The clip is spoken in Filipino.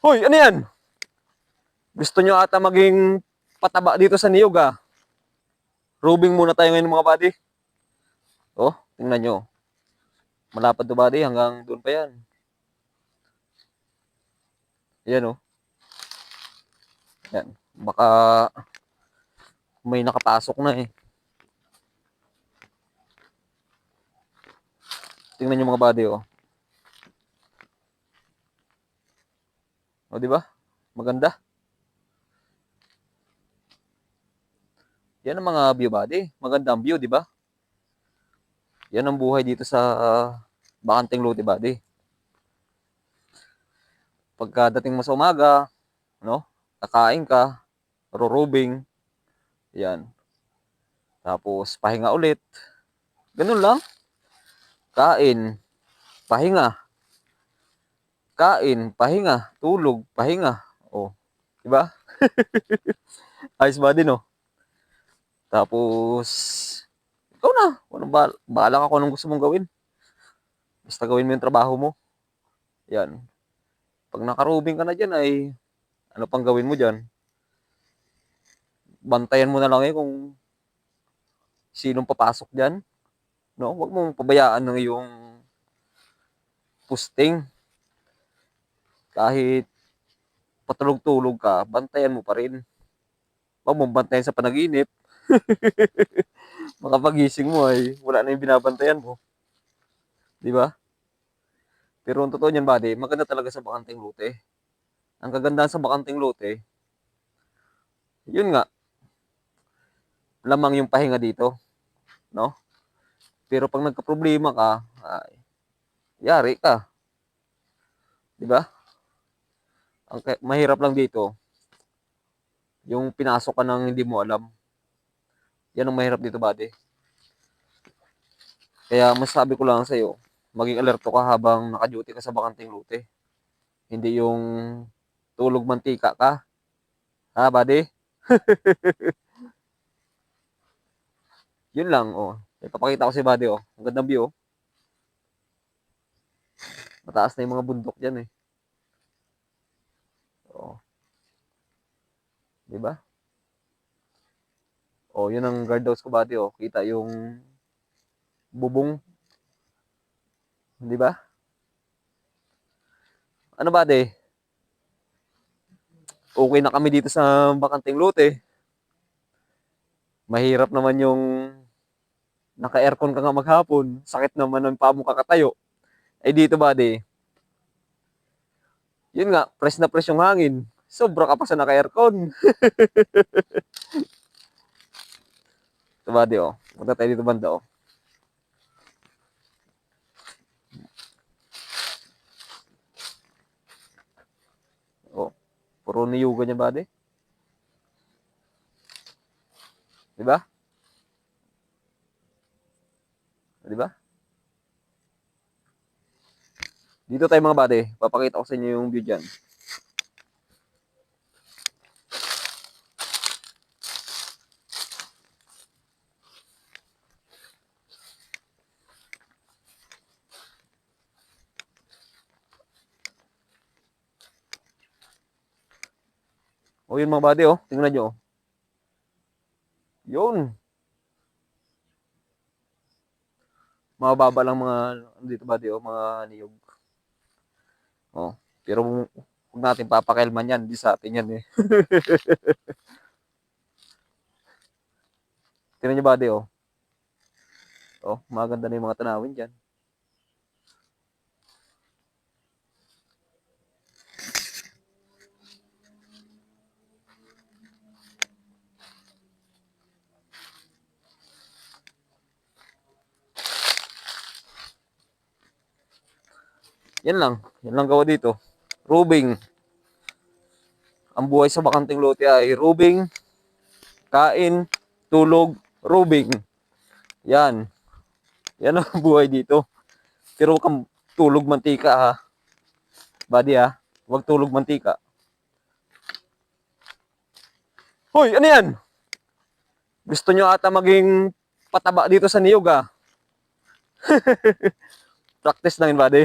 Hoy, ano yan? Gusto nyo ata maging pataba dito sa niyog ah. Rubing muna tayo ngayon mga buddy. Oh, tingnan nyo. Malapad to buddy, hanggang doon pa yan. Yan oh. Yan. Baka may nakapasok na eh. Tingnan nyo mga buddy oh. O, di ba? Maganda. Yan ang mga view body. Maganda ang view, di ba? Yan ang buhay dito sa uh, Bakanting Lote body. Pagkadating mo sa umaga, no? Kakain ka, rurubing. Yan. Tapos pahinga ulit. Ganun lang. Kain, pahinga. Kain, pahinga, tulog, pahinga. Oh, 'di ba? Ayos ba din, no? Tapos ikaw na, ano ba, bahala ka kung anong gusto mong gawin. Basta gawin mo yung trabaho mo. Yan. Pag nakarubing ka na dyan ay ano pang gawin mo dyan? Bantayan mo na lang eh kung sinong papasok dyan. No? Huwag mong pabayaan ng iyong posting kahit patulog-tulog ka, bantayan mo pa rin. Huwag mong bantayan sa panaginip. Makapagising mo ay wala na yung binabantayan mo. Di ba? Pero ang totoo niyan, buddy, maganda talaga sa bakanting lote. Ang kagandahan sa bakanting lote, yun nga, lamang yung pahinga dito. No? Pero pag nagka-problema ka, ay, yari ka. Di ba? Ang mahirap lang dito, yung pinasok ka ng hindi mo alam. Yan ang mahirap dito, buddy. Kaya masasabi ko lang sa iyo, maging alerto ka habang naka-duty ka sa bakanting lute. Hindi yung tulog mantika ka. Ha, buddy? Yun lang, oh. Ipapakita ko si buddy, oh. Ang gandang view, oh. Mataas na yung mga bundok dyan, eh. Di ba? Oh, yun ang guardhouse ko bati oh. Kita yung bubong. Di ba? Ano ba de? Okay na kami dito sa Bakanting Lote. Mahirap naman yung naka-aircon ka nga maghapon. Sakit naman ng paa mo kakatayo. Eh dito ba de? Yun nga, press na press yung hangin. Sobra ka pa sa naka-aircon. Ito ba, di oh. Punta tayo dito banda, oh. Oh, puro niyuga niya ba, di? Ba? Di ba? Dito tayo mga bade, papakita ko sa inyo yung view dyan. O yun mga bade, oh. Tingnan nyo, oh. Yun. Mababa lang mga, ano dito bade, oh, mga niyog. Oh, pero huwag natin papakialman yan, di sa atin yan eh. Tingnan niyo bade, oh. Oh, maganda na yung mga tanawin dyan. Yan lang. Yan lang gawa dito. Rubing. Ang buhay sa bakanting lote ay rubing, kain, tulog, rubing. Yan. Yan ang buhay dito. Pero huwag kang tulog mantika ha. Buddy ha. Huwag tulog mantika. Hoy, ano yan? Gusto nyo ata maging pataba dito sa niyog ha? Practice lang yun, buddy.